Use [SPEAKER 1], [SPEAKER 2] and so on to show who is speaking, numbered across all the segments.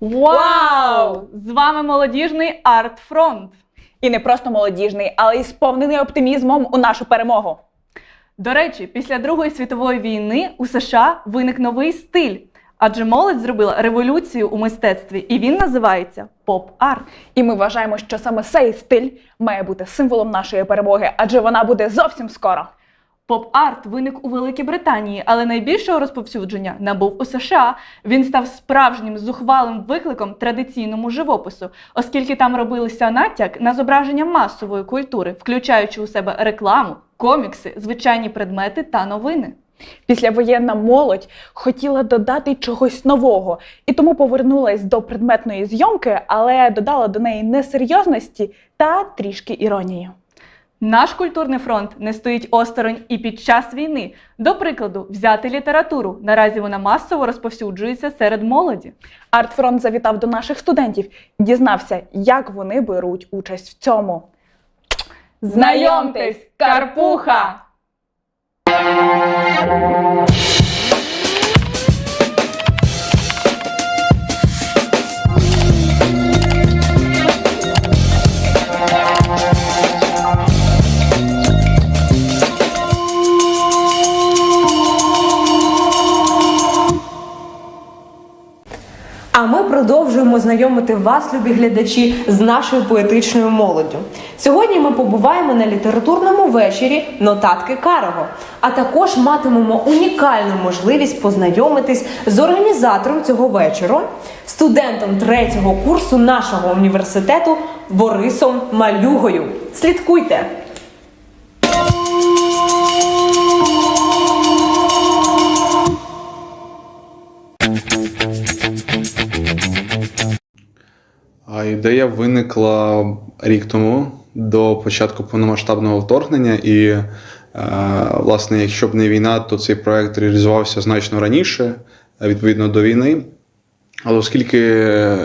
[SPEAKER 1] Вау! З вами молодіжний арт-фронт.
[SPEAKER 2] І не просто молодіжний, але й сповнений оптимізмом у нашу перемогу.
[SPEAKER 1] До речі, після Другої світової війни у США виник новий стиль, адже молодь зробила революцію у мистецтві, і він називається поп-арт.
[SPEAKER 2] І ми вважаємо, що саме цей стиль має бути символом нашої перемоги, адже вона буде зовсім скоро.
[SPEAKER 1] Поп-арт виник у Великій Британії, але найбільшого розповсюдження набув у США. Він став справжнім зухвалим викликом традиційному живопису, оскільки там робилися натяк на зображення масової культури, включаючи у себе рекламу, комікси, звичайні предмети та новини.
[SPEAKER 2] Післявоєнна молодь хотіла додати чогось нового, і тому повернулась до предметної зйомки, але додала до неї несерйозності та трішки іронії.
[SPEAKER 1] Наш культурний фронт не стоїть осторонь і під час війни. До прикладу, взяти літературу. Наразі вона масово розповсюджується серед молоді.
[SPEAKER 2] Артфронт завітав до наших студентів і дізнався, як вони беруть участь в цьому.
[SPEAKER 1] Знайомтесь, Карпуха!
[SPEAKER 3] Продовжуємо знайомити вас, любі глядачі, з нашою поетичною молоддю. Сьогодні ми побуваємо на літературному вечорі Нотатки Карого, а також матимемо унікальну можливість познайомитись з організатором цього вечору, студентом третього курсу нашого університету Борисом Малюгою. Слідкуйте!
[SPEAKER 4] А ідея виникла рік тому до початку повномасштабного вторгнення. І, е, власне, якщо б не війна, то цей проект реалізувався значно раніше, е, відповідно до війни. Але оскільки е,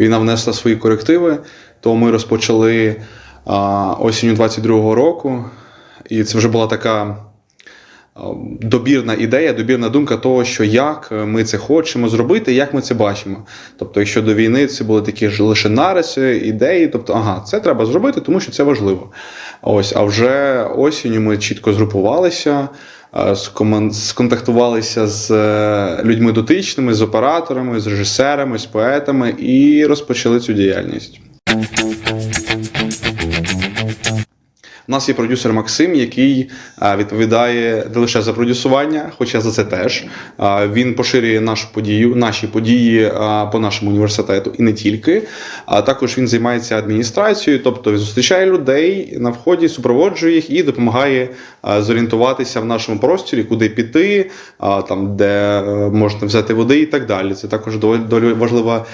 [SPEAKER 4] війна внесла свої корективи, то ми розпочали осінню 22-го року, і це вже була така добірна ідея, добірна думка того, що як ми це хочемо зробити, як ми це бачимо. Тобто, якщо до війни це були такі ж лише нариси, ідеї, тобто, ага, це треба зробити, тому що це важливо. Ось, а вже осінню ми чітко згрупувалися. е, Сконтактувалися з е, людьми дотичними, з операторами, з режисерами, з поетами і розпочали цю діяльність. У нас є продюсер Максим, який відповідає не лише за продюсування, хоча за це теж. Він поширює нашу подію, наші події по нашому університету і не тільки. А також він займається адміністрацією, тобто зустрічає людей на вході, супроводжує їх і допомагає зорієнтуватися в нашому просторі, куди піти, там де е, можна взяти води і так далі. Це також доволі важлива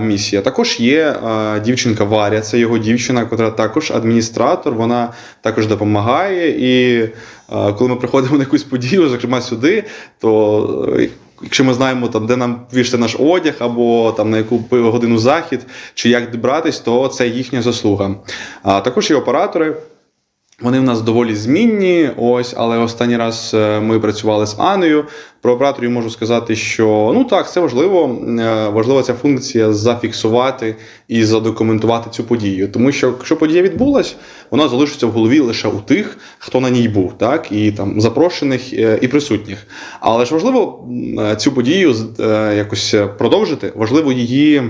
[SPEAKER 4] місія. Також є дівчинка Варя, це його дівчина, яка також адміністратор. Вона також допомагає. І е, коли ми приходимо на якусь подію, зокрема сюди, то е, якщо ми знаємо, там, де нам вішати наш одяг, або там на яку годину захід, чи як добратись, то це їхня заслуга. А також є оператори. Вони в нас доволі змінні. Ось, але останній раз е, ми працювали з Анею. Про операторів можу сказати, що ну так, це важливо. Е, Важлива ця функція зафіксувати і задокументувати цю подію. Тому що якщо подія відбулась, вона залишиться в голові лише у тих, хто на ній був, так і там запрошених е, і присутніх. Але ж важливо цю подію якось продовжити. Важливо її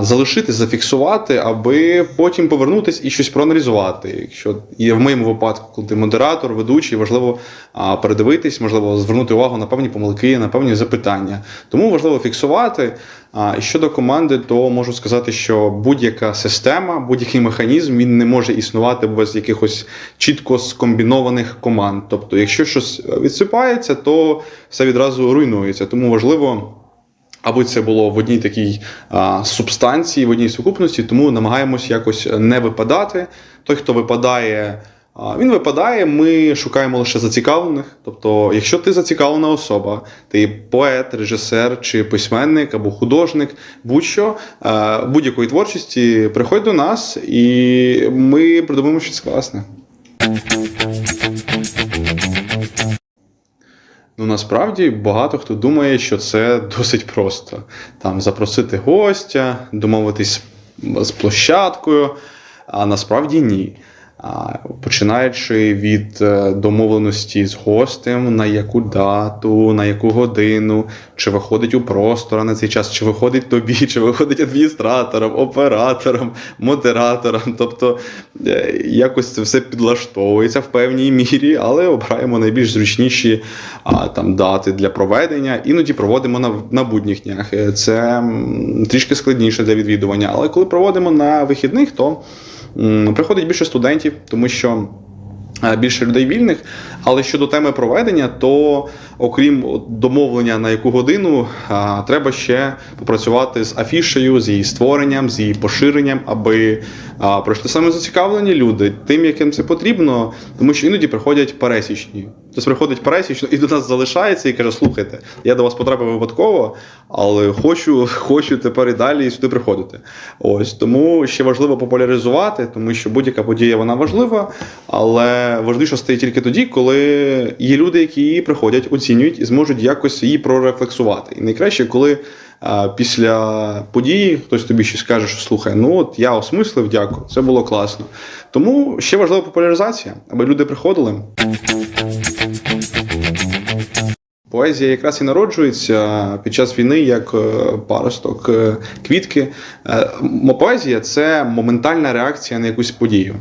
[SPEAKER 4] залишити, зафіксувати, аби потім повернутись і щось проаналізувати. Якщо є в моєму випадку, коли ти модератор, ведучий, важливо передивитись, можливо, звернути увагу на певні помилки, на певні запитання. Тому важливо фіксувати. А щодо команди, то можу сказати, що будь-яка система, будь-який механізм він не може існувати без якихось чітко скомбінованих команд. Тобто, якщо щось відсипається, то все відразу руйнується. Тому важливо аби це було в одній такій а, субстанції, в одній сукупності, тому намагаємось якось не випадати. Той, хто випадає, а, він випадає. Ми шукаємо лише зацікавлених. Тобто, якщо ти зацікавлена особа, ти поет, режисер чи письменник або художник, будь-що будь-якої творчості, приходь до нас, і ми придумаємо щось класне. Ну насправді багато хто думає, що це досить просто. Там запросити гостя, домовитись з площадкою, а насправді ні. Починаючи від е, домовленості з гостем, на яку дату, на яку годину, чи виходить у простор на цей час, чи виходить тобі, чи виходить адміністратором, оператором, модератором. Тобто е, якось це все підлаштовується в певній мірі, але обираємо найбільш зручніші там дати для проведення. Іноді проводимо на, на будніх днях. Е, Це трішки складніше для відвідування. Але коли проводимо на вихідних, то приходить більше студентів, тому що. е, Більше людей вільних, але щодо теми проведення, то окрім домовлення на яку годину, треба ще попрацювати з афішею, з її створенням, з її поширенням, аби пройшли саме зацікавлені люди тим, яким це потрібно, тому що іноді приходять пересічні. Тобто приходить пересічно і до нас залишається і каже: слухайте, я до вас потрапив випадково, але хочу, хочу тепер і далі сюди приходити. Ось тому ще важливо популяризувати, тому що будь-яка подія вона важлива, але важливіше стає тільки тоді, коли є люди, які її приходять, оцінюють і зможуть якось її прорефлексувати. І найкраще, коли а, після події хтось тобі щось каже, що слухай, ну от я осмислив, дякую, це було класно. Тому ще важлива популяризація, аби люди приходили. Поезія якраз і народжується під час війни як е, паросток е, квітки. Е, Поезія це моментальна реакція на якусь подію.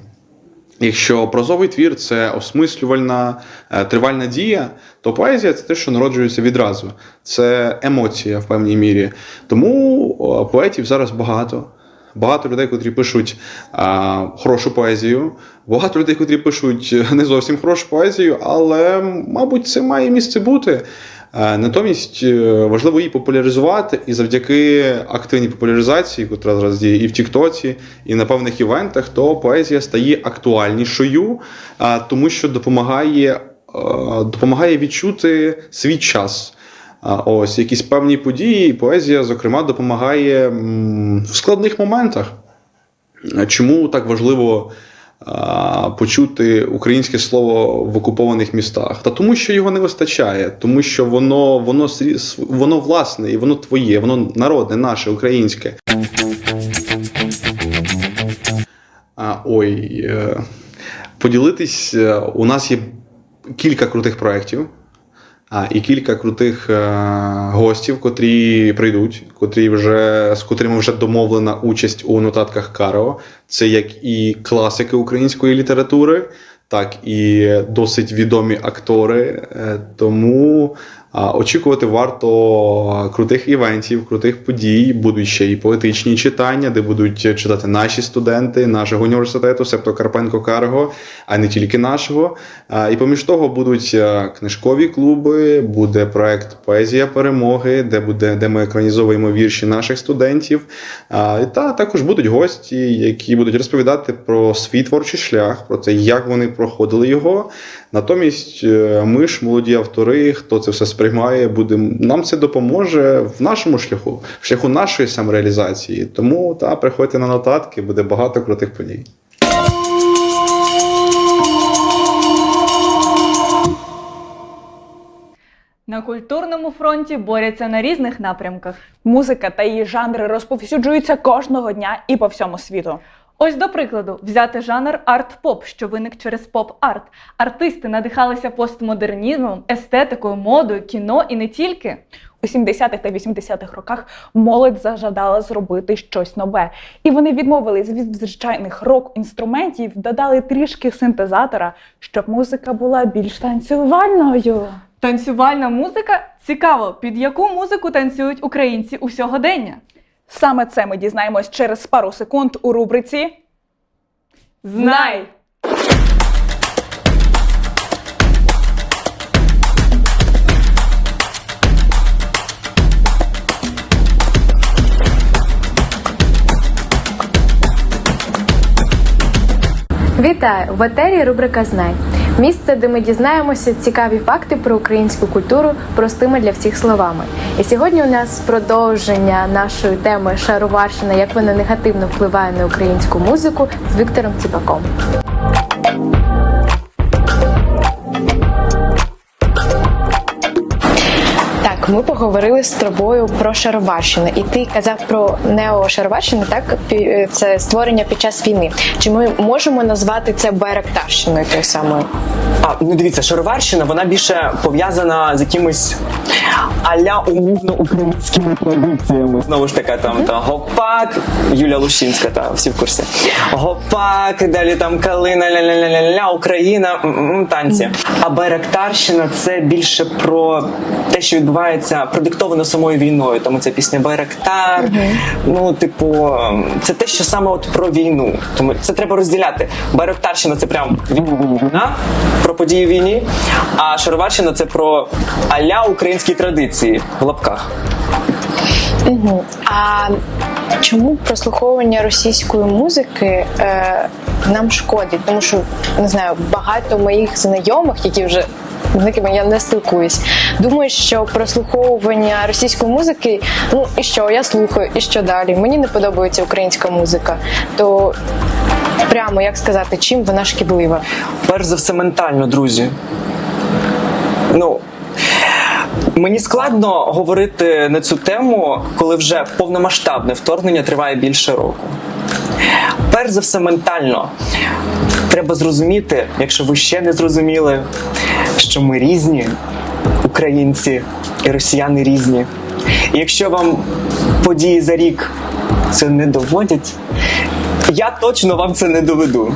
[SPEAKER 4] Якщо прозовий твір це осмислювальна е, тривальна дія, то поезія це те, що народжується відразу. Це емоція в певній мірі. Тому поетів зараз багато. Багато людей, котрі пишуть а, хорошу поезію, багато людей, котрі пишуть не зовсім хорошу поезію, але, мабуть, це має місце бути. Е, Натомість е, важливо її популяризувати, і завдяки активній популяризації, яка зараз діє і в Тіктоці, і на певних івентах, то поезія стає актуальнішою, тому що допомагає, е, допомагає відчути свій час. Ось якісь певні події, і поезія, зокрема, допомагає в складних моментах. Чому так важливо почути українське слово в окупованих містах? Та тому, що його не вистачає, тому що воно, воно, воно власне і воно твоє, воно народне, наше, українське. А, ой, е, поділитись, е, у нас є кілька крутих проєктів. А, і кілька крутих е, гостів, котрі прийдуть, котрі вже, з котрими вже домовлена участь у нотатках Каро. Це як і класики української літератури, так і досить відомі актори. Е, тому очікувати варто крутих івентів, крутих подій. Будуть ще і поетичні читання, де будуть читати наші студенти нашого університету, себто Карпенко Карго, а не тільки нашого. І поміж того будуть е, книжкові клуби, буде проект Поезія перемоги, де буде де ми екранізовуємо вірші наших студентів. Та також будуть гості, які будуть розповідати про свій творчий шлях, про те, як вони проходили його. Натомість е, ми ж, молоді автори, хто це все сприймає, буде нам це допоможе в нашому шляху, в шляху нашої самореалізації. Тому та приходьте на нотатки, буде багато крутих подій.
[SPEAKER 1] На культурному фронті борються на різних напрямках.
[SPEAKER 2] Музика та її жанри розповсюджуються кожного дня і по всьому світу.
[SPEAKER 1] Ось до прикладу, взяти жанр арт-поп, що виник через поп-арт. Артисти надихалися постмодернізмом, естетикою, модою, кіно і не тільки.
[SPEAKER 2] У 70-х та 80-х роках молодь зажадала зробити щось нове, і вони відмовились від звичайних рок-інструментів, додали трішки синтезатора, щоб музика була більш танцювальною.
[SPEAKER 1] Танцювальна музика цікаво, під яку музику танцюють українці у сьогодення.
[SPEAKER 2] Саме це ми дізнаємось через пару секунд у рубриці
[SPEAKER 1] Знай!
[SPEAKER 5] Вітаю! В етері рубрика Знай. Місце, де ми дізнаємося цікаві факти про українську культуру простими для всіх словами. І сьогодні у нас продовження нашої теми Шароварщина, як вона негативно впливає на українську музику з Віктором Ціпаком. Ми поговорили з тобою про Шароварщину, і ти казав про неошароварщину, так це створення під час війни. Чи ми можемо назвати це Байрактарщиною тою самою?
[SPEAKER 6] А, ну дивіться, шароварщина, вона більше пов'язана з якимось аля умовно українськими традиціями. Знову ж таки, там та гопак, Юля Лущинська, та всі в курсі. Гопак, далі там калина, ля-ля-ля-ля-ля, Україна, танці. А байрактарщина це більше про те, що відбувається, продиктовано самою війною. Тому це пісня Байрактар. Ну, типу, це те, що саме от про війну. Тому це треба розділяти. Байрактарщина це прям війна про події війні, а шароварщина це про аля українські традиції в лапках.
[SPEAKER 5] Угу. А чому прослуховування російської музики е, нам шкодить? Тому що не знаю, багато моїх знайомих, які вже з якими я не спілкуюсь, думають, що прослуховування російської музики, ну і що, я слухаю, і що далі? Мені не подобається українська музика. То прямо як сказати, чим вона шкідлива?
[SPEAKER 6] Перш за все, ментально, друзі. Ну. Мені складно говорити на цю тему, коли вже повномасштабне вторгнення триває більше року. Перш за все, ментально треба зрозуміти, якщо ви ще не зрозуміли, що ми різні, українці і росіяни різні. І якщо вам події за рік це не доводять, я точно вам це не доведу.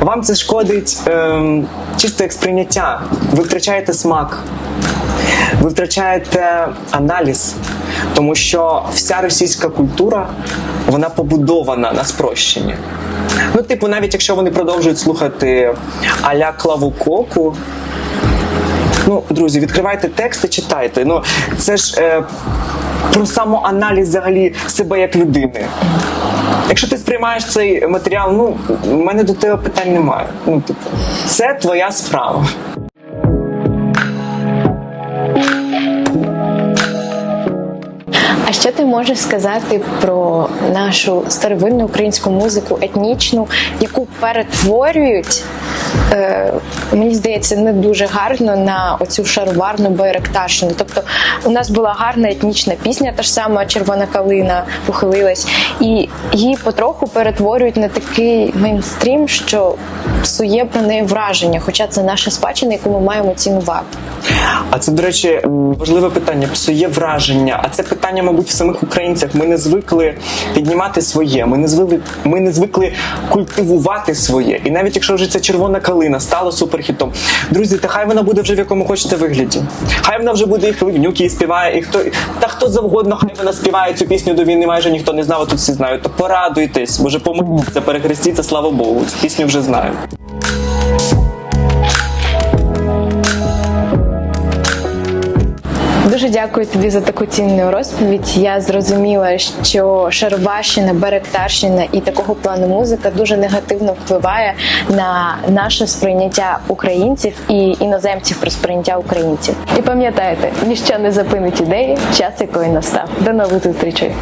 [SPEAKER 6] Вам це шкодить ем, чисто як сприйняття. Ви втрачаєте смак, ви втрачаєте аналіз, тому що вся російська культура вона побудована на спрощенні. Ну, типу, навіть якщо вони продовжують слухати аля клаву коку, Ну, друзі, відкривайте тексти, читайте. Ну, це ж е, про самоаналіз взагалі себе як людини. Якщо ти сприймаєш цей матеріал, ну в мене до тебе питань немає. Ну, типу, це твоя справа.
[SPEAKER 5] Що ти можеш сказати про нашу старовинну українську музику, етнічну, яку перетворюють, е, мені здається, не дуже гарно на оцю шароварну байрактарщину. Тобто у нас була гарна етнічна пісня, та ж сама червона калина похилилась, і її потроху перетворюють на такий мейнстрім, що псує про неї враження, хоча це наша спадщина, яку ми маємо цінувати.
[SPEAKER 6] А це, до речі, важливе питання. Псує враження. А це питання, мабуть, в самих українцях. Ми не звикли піднімати своє. Ми не звикли, ми не звикли культивувати своє. І навіть якщо вже ця червона калина стала суперхітом, друзі, та хай вона буде вже в якому хочете вигляді. Хай вона вже буде і хливнюки і співає, і хто та хто завгодно, хай вона співає цю пісню до війни. Майже ніхто не знав, а тут всі знають. То порадуйтесь, може помоліться, перехрестіться, слава Богу. Цю пісню вже знаю.
[SPEAKER 5] Дуже дякую тобі за таку цінну розповідь. Я зрозуміла, що шароварщина, беректарщина і такого плану музика дуже негативно впливає на наше сприйняття українців і іноземців про сприйняття українців. І пам'ятайте, ніщо не зупинить ідеї, час якої настав. До нових зустрічей.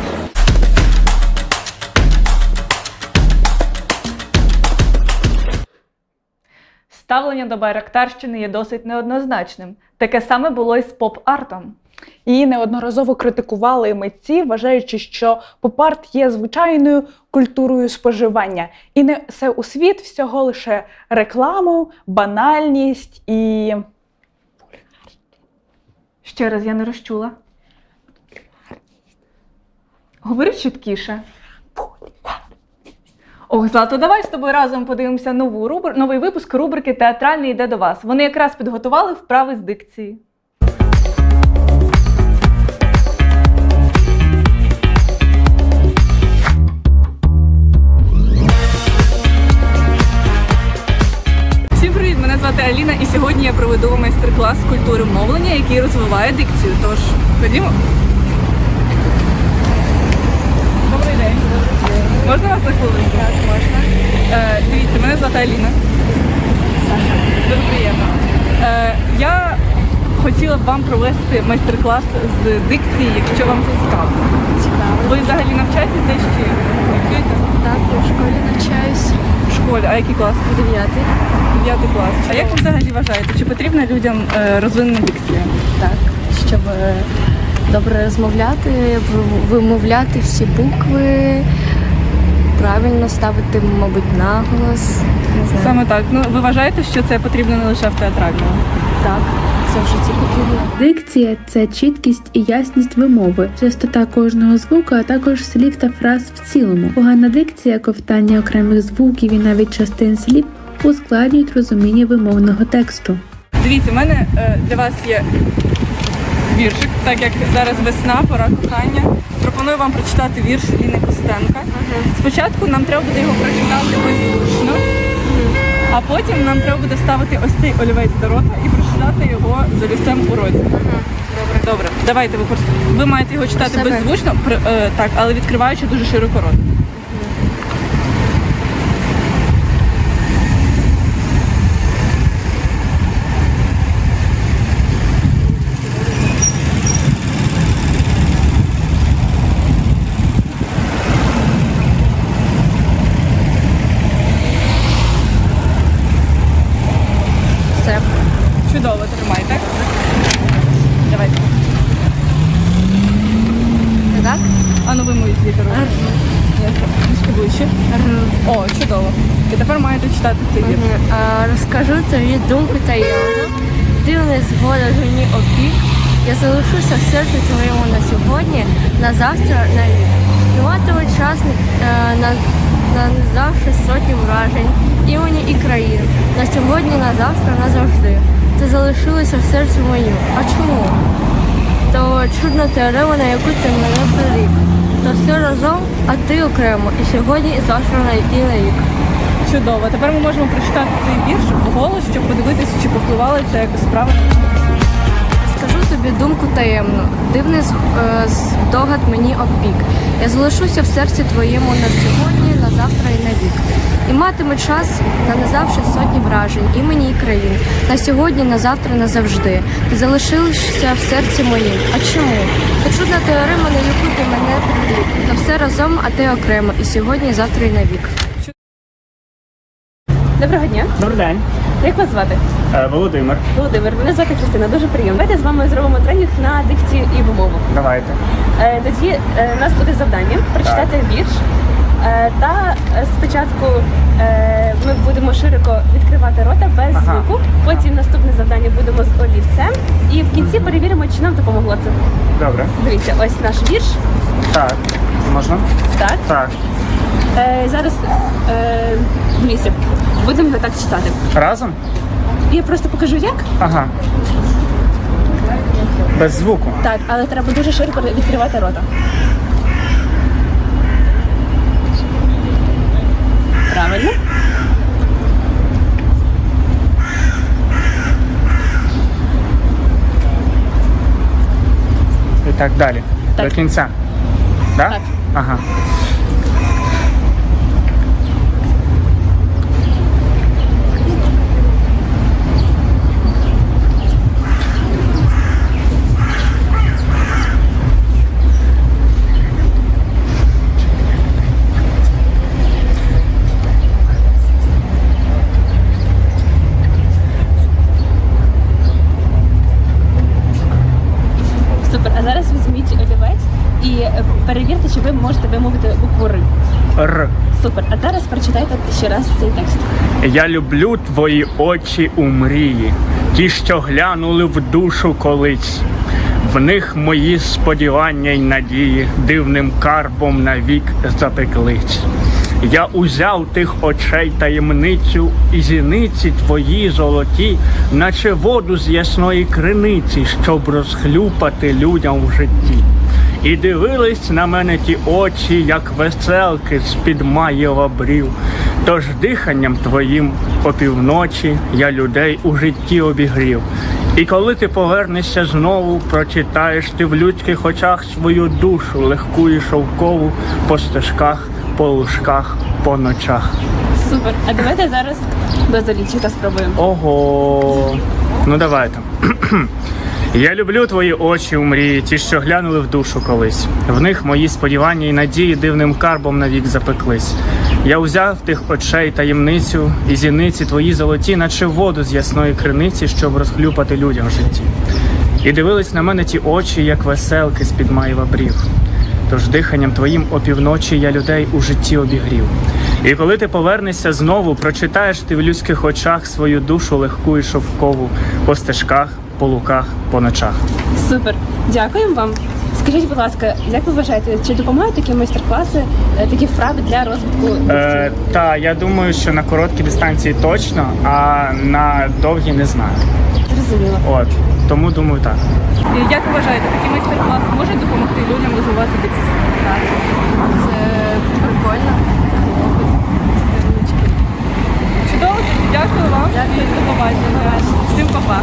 [SPEAKER 1] Ставлення до Байрактарщини є досить неоднозначним. Таке саме було і з поп-артом.
[SPEAKER 2] Її неодноразово критикували митці, вважаючи, що поп-арт є звичайною культурою споживання і несе у світ всього лише рекламу, банальність і
[SPEAKER 1] Ще раз я не розчула. Говори чіткіше. Ох, Злато, давай з тобою разом подивимося нову рубр... новий випуск рубрики Театральний йде до вас. Вони якраз підготували вправи з дикції. Всім привіт! Мене звати Аліна, і сьогодні я проведу майстер-клас культури мовлення, який розвиває дикцію. Тож ходімо. Добрий день. Можна вас на хвилинку? Так, можна. Е, дивіться, мене звати Аліна. Дуже приємно. Е, я хотіла б вам провести майстер-клас з дикції, якщо вам це цікаво.
[SPEAKER 7] Цікаво.
[SPEAKER 1] Ви взагалі навчаєтесь десь чи працюєте?
[SPEAKER 7] Так, я в школі навчаюсь.
[SPEAKER 1] В школі, а який клас?
[SPEAKER 7] Дев'ятий.
[SPEAKER 1] Дев'ятий клас. А як ви взагалі вважаєте, чи потрібна людям е, розвинена дикція?
[SPEAKER 7] Так, щоб е, добре розмовляти, вимовляти всі букви, правильно ставити, мабуть, наголос. Не знаю.
[SPEAKER 8] Саме так. Ну ви вважаєте, що це потрібно не лише в театральному?
[SPEAKER 7] Так, це в житті потрібно.
[SPEAKER 9] Дикція це чіткість і ясність вимови, частота кожного звука, а також слів та фраз в цілому. Погана дикція, ковтання окремих звуків і навіть частин слів ускладнюють розуміння вимовного тексту.
[SPEAKER 8] Дивіться, в мене е, для вас є віршик, так як зараз весна, пора кохання. Пропоную вам прочитати вірш Ліни Костенка. Спочатку нам треба буде його прочитати беззвучно, а потім нам треба буде ставити ось цей олівець до рота і прочитати його з олівцем у роті. Добре, добре. Давайте ви просто ви маєте його читати беззвучно, при- е, так, але відкриваючи дуже широко рот.
[SPEAKER 7] Все.
[SPEAKER 8] Чудово, тримайте. Давайте.
[SPEAKER 7] Так?
[SPEAKER 8] А ну ви мою літеру. Я трішки ближче. О, чудово. І тепер маєте читати цей вірш.
[SPEAKER 7] А, Розкажу тобі думку таємну. Дивний згода жені опік. Я залишуся в серці твоєму на сьогодні, на завтра, на рік. Триватиме час е, на, на завжди сотні вражень, імені і країн. На сьогодні, на завтра, назавжди. Ти залишилося в серці моїм. А чому? То чудна теорема, на яку ти мене прирік. То все разом, а ти окремо. І сьогодні, і завтра, і на рік.
[SPEAKER 8] Чудово. Тепер ми можемо прочитати цей вірш вголос, щоб подивитися, чи повпливало це якось правильно.
[SPEAKER 7] Скажу тобі думку таємну, дивний е, здогад мені опік. Я залишуся в серці твоєму на сьогодні, на завтра і на вік. І матиме час нанизавши сотні вражень, імені і країн. На сьогодні, на завтра, назавжди. Ти залишишся в серці моїм. А чому? Та чудна теорема, на яку мене прирік. Та все разом, а ти окремо. І сьогодні, і завтра, і на вік.
[SPEAKER 10] Доброго дня.
[SPEAKER 11] Добрий день,
[SPEAKER 10] Як вас звати?
[SPEAKER 11] Е, Володимир.
[SPEAKER 10] Володимир. Мене звати Христина. Дуже приємно. Давайте з вами зробимо тренінг на дикцію і вимову.
[SPEAKER 11] Давайте.
[SPEAKER 10] Е, тоді е, у нас буде завдання прочитати вірш. Е, та е, спочатку е, ми будемо широко відкривати рота без
[SPEAKER 11] Ага.
[SPEAKER 10] звуку. Потім наступне завдання будемо з олівцем. І в кінці перевіримо, чи нам допомогло це.
[SPEAKER 11] Добре.
[SPEAKER 10] Дивіться, ось наш вірш.
[SPEAKER 11] Так. Можна?
[SPEAKER 10] Так.
[SPEAKER 11] Так.
[SPEAKER 10] Е, зараз е, дивіться, будемо його так читати.
[SPEAKER 11] Разом?
[SPEAKER 10] Я просто покажу як.
[SPEAKER 11] Ага. Без звуку.
[SPEAKER 10] Так, але треба дуже широко відкривати рота. Правильно.
[SPEAKER 11] І так далі.
[SPEAKER 10] Так.
[SPEAKER 11] До кінця. Да?
[SPEAKER 10] Так.
[SPEAKER 11] Ага.
[SPEAKER 10] Супер. А зараз візьміть олівець і е, перевірте, чи ви можете вимовити букву Р.
[SPEAKER 11] Р.
[SPEAKER 10] Супер. А зараз прочитайте ще раз цей текст.
[SPEAKER 11] Я люблю твої очі у мрії, ті, що глянули в душу колись. В них мої сподівання й надії дивним карбом навік запеклись. Я узяв тих очей таємницю, і зіниці твої золоті, наче воду з ясної криниці, щоб розхлюпати людям в житті. І дивились на мене ті очі, як веселки з-під маєва брів. Тож диханням твоїм опівночі я людей у житті обігрів. І коли ти повернешся знову, прочитаєш ти в людських очах свою душу, легку і шовкову по стежках, по лужках, по ночах.
[SPEAKER 10] Супер. А давайте зараз без олівчика спробуємо.
[SPEAKER 11] Ого. Ну давайте. Я люблю твої очі у мрії, ті, що глянули в душу колись. В них мої сподівання і надії дивним карбом навік запеклись. Я узяв тих очей таємницю, і зіниці твої золоті, наче воду з ясної криниці, щоб розхлюпати людям в житті. І дивились на мене ті очі, як веселки з-під маєва брів. Тож диханням твоїм опівночі я людей у житті обігрів. І коли ти повернешся знову, прочитаєш ти в людських очах свою душу легку і шовкову по стежках, по луках, по ночах.
[SPEAKER 10] Супер, дякуємо вам. Скажіть, будь ласка, як ви вважаєте, чи допомагають такі майстер-класи, е, такі вправи для розвитку?
[SPEAKER 11] Е, та я думаю, що на короткій дистанції точно, а на довгій не знаю.
[SPEAKER 10] Зрозуміло.
[SPEAKER 11] От тому думаю так.
[SPEAKER 1] І як ви вважаєте, такі майстер-класи можуть допомогти людям розвивати дикцію?
[SPEAKER 5] Це прикольно.
[SPEAKER 1] Чудово, дякую вам побачення. Всім па-па.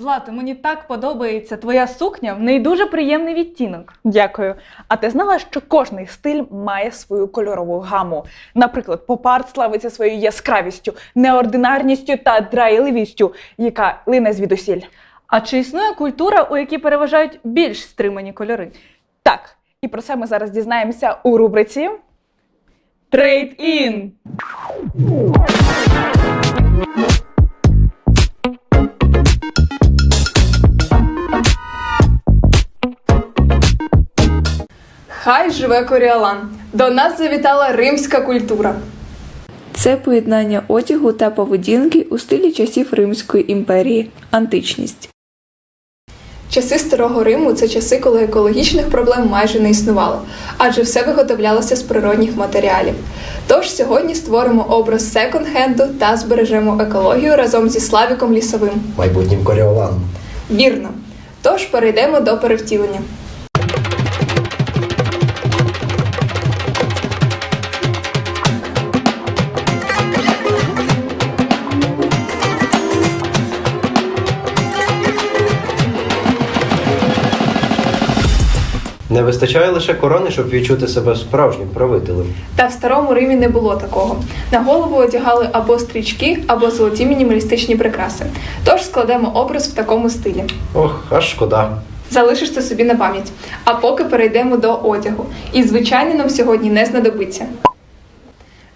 [SPEAKER 1] Злато, мені так подобається твоя сукня, в неї дуже приємний відтінок.
[SPEAKER 2] Дякую. А ти знала, що кожний стиль має свою кольорову гаму? Наприклад, поп-арт славиться своєю яскравістю, неординарністю та драйливістю, яка лине звідусіль.
[SPEAKER 1] А чи існує культура, у якій переважають більш стримані кольори?
[SPEAKER 2] Так, і про це ми зараз дізнаємося у рубриці.
[SPEAKER 1] Трейд-ін!
[SPEAKER 12] Хай живе Коріалан! До нас завітала римська культура.
[SPEAKER 13] Це поєднання одягу та поведінки у стилі часів Римської імперії античність.
[SPEAKER 12] Часи старого Риму це часи, коли екологічних проблем майже не існувало, адже все виготовлялося з природних матеріалів. Тож сьогодні створимо образ секонд-хенду та збережемо екологію разом зі Славіком Лісовим.
[SPEAKER 14] майбутнім коріоланом.
[SPEAKER 12] Вірно. Тож перейдемо до перевтілення.
[SPEAKER 14] Не вистачає лише корони, щоб відчути себе справжнім правителем.
[SPEAKER 12] Та в старому Римі не було такого. На голову одягали або стрічки, або золоті мінімалістичні прикраси. Тож складемо образ в такому стилі.
[SPEAKER 14] Ох, аж шкода.
[SPEAKER 12] Залишиш це собі на пам'ять. А поки перейдемо до одягу. І звичайно нам сьогодні не знадобиться.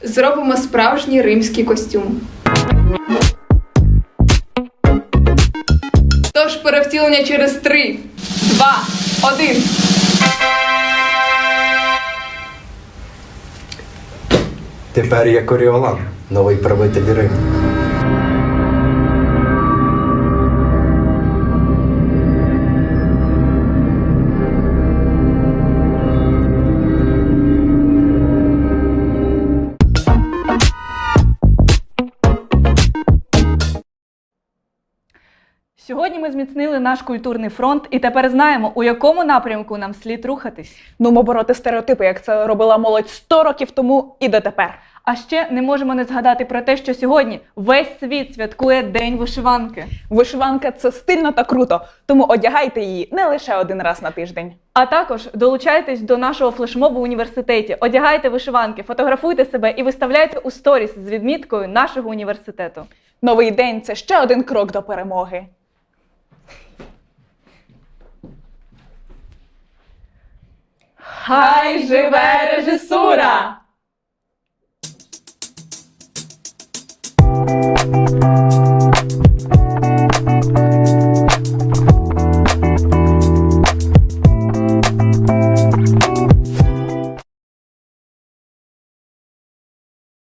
[SPEAKER 12] Зробимо справжній римський костюм. Тож перевтілення через 3, 2, 1.
[SPEAKER 14] Тепер я коріолан, новий правитель Риму.
[SPEAKER 1] Наш культурний фронт і тепер знаємо, у якому напрямку нам слід рухатись.
[SPEAKER 2] Ну, бороти стереотипи, як це робила молодь 100 років тому і дотепер.
[SPEAKER 1] А ще не можемо не згадати про те, що сьогодні весь світ святкує День вишиванки.
[SPEAKER 2] Вишиванка це стильно та круто, тому одягайте її не лише один раз на тиждень.
[SPEAKER 1] А також долучайтесь до нашого флешмобу в університеті, одягайте вишиванки, фотографуйте себе і виставляйте у сторіс з відміткою нашого університету.
[SPEAKER 2] Новий день це ще один крок до перемоги.
[SPEAKER 1] Хай живе режисура!